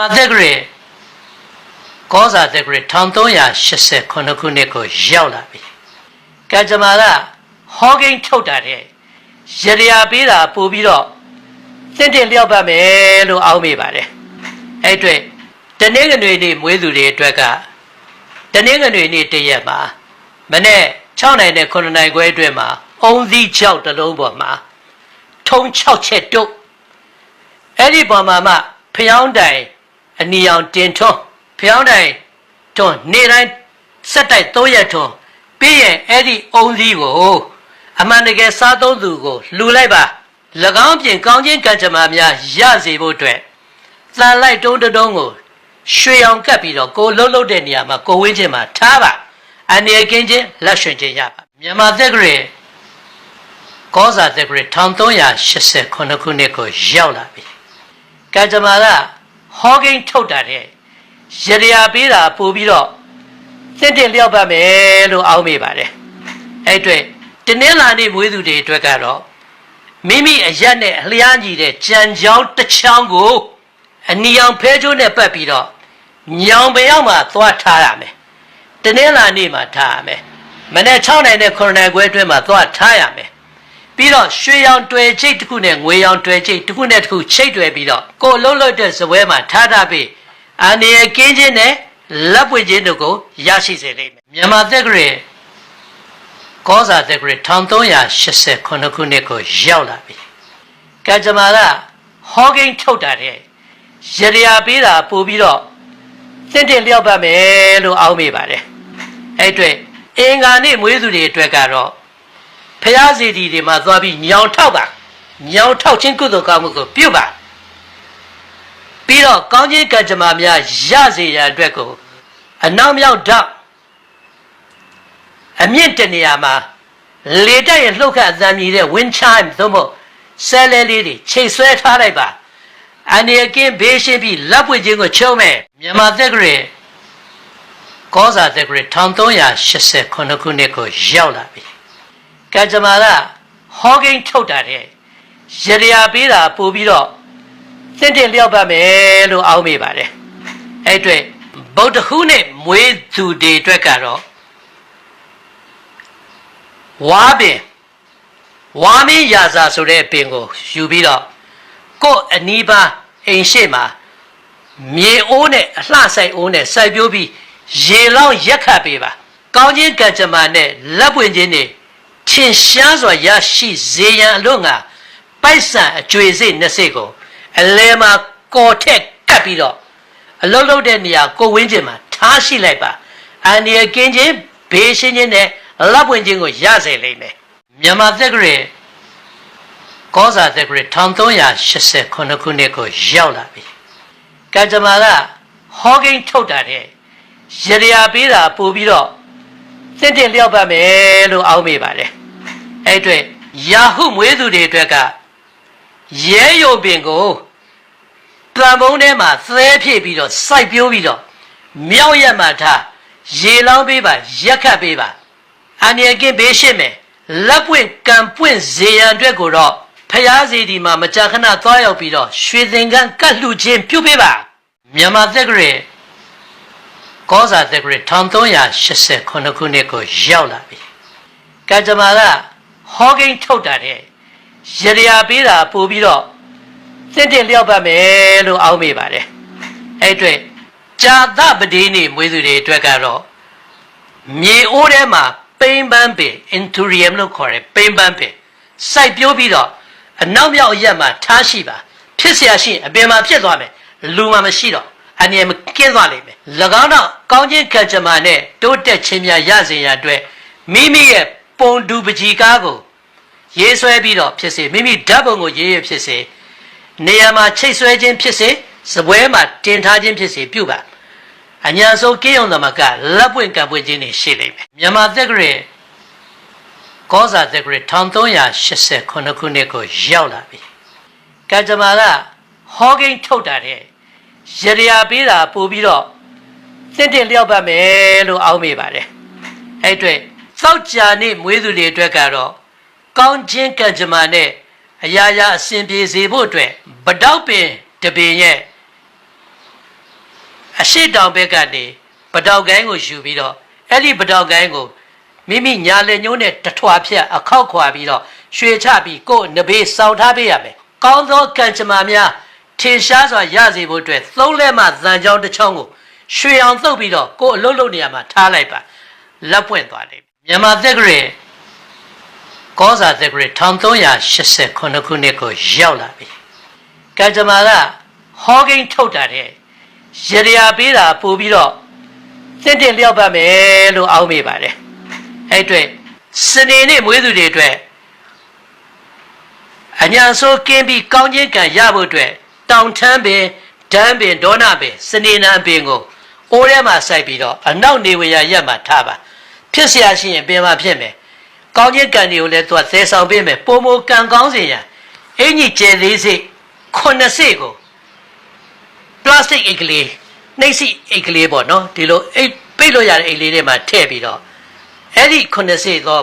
မြန်မာသက်ကရေကောဇာသက်ကရေ1389ခုနှစ်ကိုရောက်လာပြီကံကြမ္မာကဟောကိန်းထုတ်တာတဲ့ရရပေးတာပို့ပြီးတော့တင့်တယ်လျောက်ပတ်မယ်လို့အောက်မေ့ပါတယ်အဲ့အတွက်တနေ့ကနေ့နေ့မွေးသူတွေအတွက်ကတနေ့ကနေ့နေ့တည့်ရက်မှာမနေ့6နိုင်နဲ့9နိုင်ခွဲအတွင်းမှာအုံသီးကြောက်တစ်လုံးပေါ်မှာထုံ6ချက်တုတ်အဲ့ဒီပေါ်မှာမှဖျောင်းတိုင် အနီအောင်တင်ထွန်းဖျောင်းတိုင်ထွန်းနေ့တိုင်းစက်တိုက်3ရက်ထွန်းပြီးရင်အဲ့ဒီအုံသီးကိုအမှန်တကယ်စားသုံးသူကိုလှူလိုက်ပါ၎င်းပြင်ကောင်းခြင်းကံကြမ္မာများရစေဖို့အတွက်သံလိုက်တုံးတုံးကိုရွှေအောင်ကပ်ပြီးတော့ကိုလှုပ်လှုပ်တဲ့နေရာမှာကိုဝင်းချင်းမှာထားပါအနေကင်းချင်းလက်ရွှင်ချင်းရပါမြန်မာသက်ကရေကောဇာသက်ကရေ1389ခုနှစ်ကိုရောက်လာပြီကံကြမ္မာက ဟောကိန်းထုတ်တာတဲ့ရရပေးတာပို့ပြီးတော့တင့်တယ်လျောက်ပတ်မယ်လို့အောက်မေ့ပါတယ်အဲ့အတွက်တနင်္လာနေ့မွေးသူတွေအတွက်ကတော့မိမိအရက်နဲ့အလျားညီတဲ့ကြံကြောင်းတစ်ချောင်းကိုအနီအောင်ဖဲကျိုးနဲ့ပတ်ပြီးတော့ညောင်ပယောက်မှာသွားထားရမယ်တနင်္လာနေ့မှာထားရမယ်မနေ့6နိုင်နဲ့9နိုင်ခွဲအတွင်းမှာသွားထားရမယ် ပြီးတော့ရွှေရောင်တွေ့ချိတ်တစ်ခုနဲ့ငွေရောင်တွေ့ချိတ်တစ်ခုနဲ့တစ်ခုချိတ်တွေ့ပြီးတော့ကိုလှုပ်လှုပ်တဲ့ဇပွဲမှာထားထားပြီးအာနေရကင်းခြင်းနဲ့လက်ပွင့်ခြင်းတို့ကိုရရှိစေလိမ့်မယ်မြန်မာသက်ကရေကောဇာသက်ကရေ1389ခုနှစ်ကိုရောက်လာပြီကံကြမ္မာကဟောကိန်းထုတ်တာတဲ့ရရပေးတာပို့ပြီးတော့တင့်တယ်လျောက်ပတ်မယ်လို့အောက်မေ့ပါတယ်အဲ့အတွက်အင်္ဂါနေ့မွေးသူတွေအတွက်ကတော့ ဖျားစီတီတွေမှာသွားပြီးညောင်ထောက်ပါညောင်ထောက်ခြင်းကုသိုလ်ကောင်းမှုကိုပြုပါပြီးတော့ကောင်းခြင်းကံကြမ္မာများရစေရန်အတွက်ကိုအနောက်မြောက်ဓာတ်အမြင့်တနေရာမှာလေတက်ရင်လှုပ်ခတ်အသံမြည်တဲ့ wind chime သို့မဟုတ်ဆဲလဲလေးတွေချိန်ဆွဲထားလိုက်ပါအနေကင်းဘေးရှင်းပြီးလက်ပွင့်ခြင်းကိုချုံးမယ်မြန်မာသက်ကရေကောဇာသက်ကရေ1389ခုနှစ်ကိုရောက်လာပြီ ကံကြမ္မာကဟောကိန်းထုတ်တာတဲ့ရရပေးတာပို့ပြီးတော့တင့်တယ်လျောက်ပတ်မယ်လို့အောက်မေ့ပါတယ်အဲ့အတွက်ဗုဒ္ဓဟူးနဲ့မွေးသူတွေအတွက်ကတော့ဝါပင်ဝါမင်းရာဇာဆိုတဲ့ပင်ကိုယူပြီးတော့ကို့အနီးပါအိမ်ရှိမှာမြေအိုးနဲ့အလှဆိုင်အိုးနဲ့စိုက်ပျိုးပြီးရေလောင်းရက်ခတ်ပေးပါ ကောင်းခြင်းကံကြမ္မာနဲ့လက်ပွင့်ခြင်းတွေ ထင်ရှားစွာရရှိစေရန်အလို့ငါပိုက်ဆံအကျွေစိတ်နှစ်စိတ်ကိုအလဲမှာကော်ထက်ကပ်ပြီးတော့အလုံးလုံးတဲ့နေရာကိုဝင်းကျင်မှာထားရှိလိုက်ပါအန်ဒီယကင်းချင်းဘေးရှင်းချင်းနဲ့လက်ပွင့်ခြင်းကိုရစေလိမ့်မယ်မြန်မာသက်ကရေကောဇာသက်ကရေ1389ခုနှစ်ကိုရောက်လာပြီကံကြမ္မာကဟောကိန်းထုတ်တာတဲ့ရရပေးတာပို့ပြီးတော့တင့်တယ်လျောက်ပတ်မယ်လို့အောက်မေ့ပါတယ် အဲ့အတွက်ယာဟုမွေးသူတွေအတွက်ကရဲရုပ်ပင်ကိုတံပုံးထဲမှာသဲဖြည့်ပြီးတော့စိုက်ပြိုးပြီးတော့မြောက်ရက်မှထားရေလောင်းပေးပါရက်ခတ်ပေးပါအန္တရာယ်ကင်းဘေးရှင်းမယ်လက်ပွင့်ကံပွင့်ဇေယံအတွက်ကိုတော့ဖျားစီဒီမှာမကြာခဏသွားရောက်ပြီးတော့ရွှေသင်္ကန်းကတ်လှခြင်းပြုပေးပါမြန်မာသက်ကရေကောဇာသက်ကရေ1389ခုနှစ်ကိုရောက်လာပြီကံကြမ္မာက ဟောကိန်းထုတ်တာတဲ့ရရပေးတာပို့ပြီးတော့တင့်တယ်လျောက်ပတ်မယ်လို့အောက်မေ့ပါတယ်အဲ့အတွက်ဇာသပတိနေမွေးသူတွေအတွက်ကတော့မြေအိုးထဲမှာပိန်ပန်းပင် inturium လို့ခေါ်တယ်ပိန်ပန်းပင်စိုက်ပျိုးပြီးတော့အနောက်မြောက်အရက်မှာထားရှိပါဖြစ်เสียရှိရင်အပင်မှာဖြစ်သွားမယ်လူမှာမရှိတော့အနေမကင်းသွားလိမ့်မယ်၎င်းတော့ကောင်းခြင်းကံကြမ္မာနဲ့တိုးတက်ခြင်းများရစေရန်အတွက်မိမိရဲ့ ပုံတူပကြီးကားကိုရေးဆွဲပြီးတော့ဖြစ်စေမိမိဓာတ်ပုံကိုရေးရဖြစ်စေနေရာမှာချိတ်ဆွဲခြင်းဖြစ်စေစပွဲမှာတင်ထားခြင်းဖြစ်စေပြုပါအညာဆုံးကိယုံသမကလက်ပွင့်ကံပွင့်ခြင်းတွေရှိလိမ့်မယ်မြန်မာသက်ကရေကောဇာသက်ကရေ1389ခုနှစ်ကိုရောက်လာပြီကံကြမ္မာကဟောကိန်းထုတ်တာတဲ့ရရပေးတာပို့ပြီးတော့တင့်တယ်လျောက်ပတ်မယ်လို့အောက်မေ့ပါတယ်အဲ့အတွက် သောက်ကြာနေ့မွေးသူတွေအတွက်ကတော့ကောင်းခြင်းကံကြမ္မာနဲ့အရာရာအစဉ်ပြေစေဖို့အတွက်ဗတောက်ပင်တပင်ရဲ့အရှိတောင်ဘက်ကနေပတောက်ကိုင်းကိုယူပြီးတော့အဲ့ဒီပတောက်ကိုင်းကိုမိမိညာလက်ညှိုးနဲ့တထွာဖြတ်အခောက်ခွာပြီးတော့ရွှေချပြီးကိုယ်နဘေးစောင့်ထားပေးရမယ်။ကောင်းသောကံကြမ္မာများထင်ရှားစွာရစေဖို့အတွက်သုံးလက်မှသံချောင်းတစ်ချောင်းကိုရွှေအောင်သုတ်ပြီးတော့ကိုယ်အလုတ်လုတ်နေရာမှာထားလိုက်ပါလက်ပွင့်သွားတယ်။ မြန်မာသက်ကရေကောဇာသက်ကရေ1389ခုနှစ်ကိုရောက်လာပြီ။ကံကြမ္မာကဟောကိန်းထုတ်တာတဲ့ရရပေးတာပို့ပြီးတော့သင့်တင်လျောက်ပါမယ်လို့အောက်မေ့ပါတယ်အဲ့အတွက်စနေနေ့မွေးသူတွေအတွက်အညာဆိုကင်းပြီးကောင်းခြင်းကံရဖို့အတွက်တောင်ထမ်းပင်ဒန်းပင်ဒေါနပင်စနေနံပင်ကိုအိုးထဲမှာစိုက်ပြီးတော့အနောက်နေဝရရက်မှာထားပါ ဖြစ်เสียရှိရင်ပင်မှာဖြစ်မယ်ကောင်းခြင်းကံတွေကိုလည်းသူကသဲဆောင်ပေးမယ်ပုံမကံကောင်းစေရန်အင်ကြီးကျယ်သေးစိတ်ခုနှစ်စိတ်ကို ပလတ်စတစ်အိတ်ကလေးနှိပ်စီအိတ်ကလေးပေါ့နော်ဒီလိုအိတ်ပိတ်လို့ရတဲ့အိတ်လေးတွေမှာထည့်ပြီးတော့အဲ့ဒီ90သော